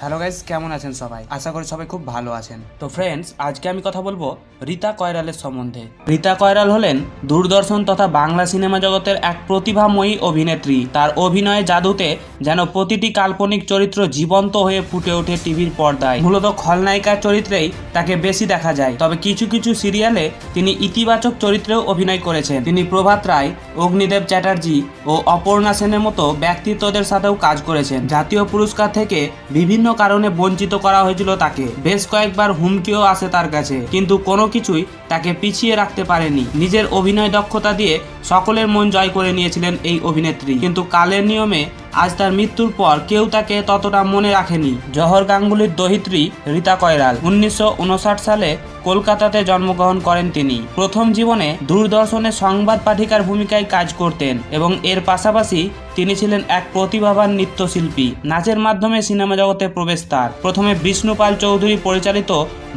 Hello guys কেমন আছেন সবাই? আশা করি সবাই খুব ভালো আছেন। তো ফ্রেন্ডস আজকে আমি কথা বলব রীতা কয়রালের সম্বন্ধে। রীতা কয়রাল হলেন দূরদর্শন তথা বাংলা সিনেমা জগতের এক প্রতিভাময়ী অভিনেত্রী। তার অভিনয় জাদুতে যেন প্রতিটি কাল্পনিক চরিত্র জীবন্ত হয়ে ফুটে ওঠে টিভির পর্দায়। মূলত খলনায়িকার চরিত্রেই তাকে বেশি দেখা যায়। তবে কিছু কিছু সিরিয়ালে তিনি ইতিবাচক চরিত্রেও অভিনয় করেছেন। তিনি প্রভাত রায়, অগ্নিদেব চ্যাটার্জি ও অপর্ণা সেনের মতো ব্যক্তিত্বদের সাথেও কাজ করেছেন। জাতীয় পুরস্কার থেকে বিভিন্ন কারণে বঞ্চিত করা হয়েছিল তাকে। বেশ কয়েকবার হুমকিও আসে তার কাছে, কিন্তু কোনো কিছুই তাকে পিছিয়ে রাখতে পারেনি। নিজের অভিনয় দক্ষতা দিয়ে সকলের মন জয় করে নিয়েছিলেন এই অভিনেত্রী। কিন্তু কালের নিয়মে আজ তার মৃত্যুর পর কেউ তাকে ততটা মনে রাখেনি। জহর গাঙ্গুলির দহিত্রী রীতা কয়রাল। উনিশশো উনষাট সালে কলকাতাতে জন্মগ্রহণ করেন তিনি। প্রথম জীবনে দূরদর্শনে সংবাদ পাঠিকার ভূমিকায় কাজ করতেন এবং এর পাশাপাশি তিনি ছিলেন এক প্রতিভাবান নৃত্যশিল্পী। নাচের মাধ্যমে সিনেমা জগতে প্রবেশ তার। প্রথমে বিষ্ণুপাল চৌধুরী পরিচালিত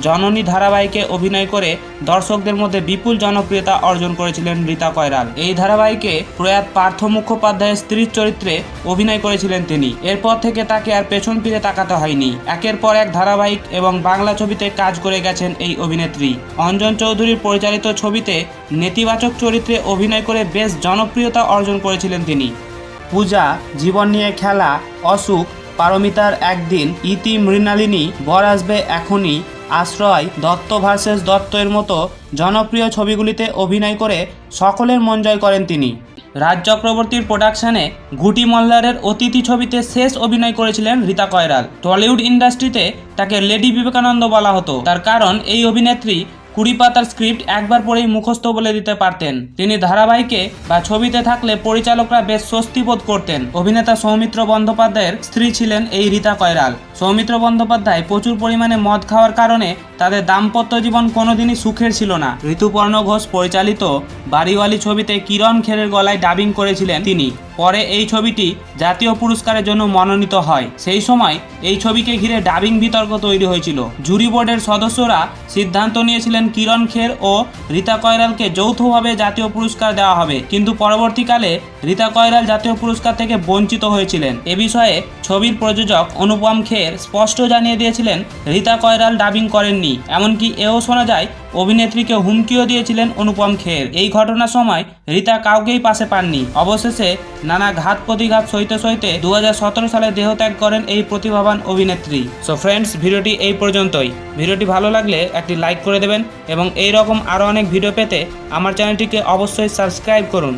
জননী ধারাবাহিকে অভিনয় করে দর্শকদের মধ্যে বিপুল জনপ্রিয়তা অর্জন করেছিলেন রীতা কয়রাল। এই ধারাবাহিকে প্রয়াত পার্থ মুখোপাধ্যায়ের স্ত্রীর চরিত্রে অভিনয় করেছিলেন তিনি। এরপর থেকে তাকে আর পেছন ফিরে তাকাতে হয়নি। একের পর এক ধারাবাহিক এবং বাংলা ছবিতে কাজ করে গেছেন এই অভিনেত্রী অঞ্জন চৌধুরীর পরিচালিত ছবিতে নেতিবাচক চরিত্রে অভিনয় করে বেশ জনপ্রিয়তা অর্জন করেছিলেন তিনি। পূজা, জীবন নিয়ে খেলা, অসুখ, পারমিতার একদিন ইতি মৃণালিনী, বর আসবে এখনই, আশ্রয়, দত্ত ভার্সেস দত্তের মতো জনপ্রিয় ছবিগুলিতে অভিনয় করে সকলের মন জয় করেন তিনি। রাজ চক্রবর্তীর প্রোডাকশনে গুটি মল্লারের অতিথি ছবিতে শেষ অভিনয় করেছিলেন রীতা কয়রাল। টলিউড ইন্ডাস্ট্রিতে তাকে লেডি বিবেকানন্দ বলা হতো। তার কারণ, এই অভিনেত্রী কুড়ি পাতার স্ক্রিপ্ট একবার পরেই মুখস্থ বলে দিতে পারতেন। তিনি ধারাবাহিকে বা ছবিতে থাকলে পরিচালকরা বেশ স্বস্তি বোধ করতেন। অভিনেতা সৌমিত্র বন্দ্যোপাধ্যায়ের স্ত্রী ছিলেন এই রীতা কয়রাল। সৌমিত্র বন্দ্যোপাধ্যায় প্রচুর পরিমাণে মদ খাওয়ার কারণে তাদের দাম্পত্য জীবন কোনোদিনই সুখের ছিল না। ঋতুপর্ণ ঘোষ পরিচালিত বাড়িওয়ালি ছবিতে কিরণ খেরের গলায় ডাবিং করেছিলেন তিনি। পরে এই ছবিটি জাতীয় পুরস্কারের জন্য মনোনীত হয়। সেই সময় এই ছবিকে ঘিরে ডাবিং বিতর্ক তৈরি হয়েছিল। জুরি বোর্ডের সদস্যরা সিদ্ধান্ত নিয়েছিলেন কিরণ খের ও রীতা কয়রালকে যৌথভাবে জাতীয় পুরস্কার দেওয়া হবে। কিন্তু পরবর্তীকালে রীতা কয়রাল জাতীয় পুরস্কার থেকে বঞ্চিত হয়েছিলেন। এ বিষয়ে ছবির প্রযোজক অনুপম খের স্পষ্ট জানিয়ে দিয়েছিলেন, রীতা কয়রাল ডাবিং করেননি। এমনকি এও শোনা যায়, অভিনেত্রীকে হুমকিও দিয়েছিলেন অনুপম খের। এই ঘটনার সময় রীতা কাউকেই পাশে পাননি। অবশেষে নানা ঘাত প্রতিঘাত সইতে সইতে দু হাজার সতেরো সালে দেহত্যাগ করেন এই প্রতিভাবান অভিনেত্রী। সো ফ্রেন্ডস ভিডিওটি এই পর্যন্তই। ভিডিওটি ভালো লাগলে একটি লাইক করে দেবেন এবং এই রকম আরও অনেক ভিডিও পেতে আমার চ্যানেলটিকে অবশ্যই সাবস্ক্রাইব করুন।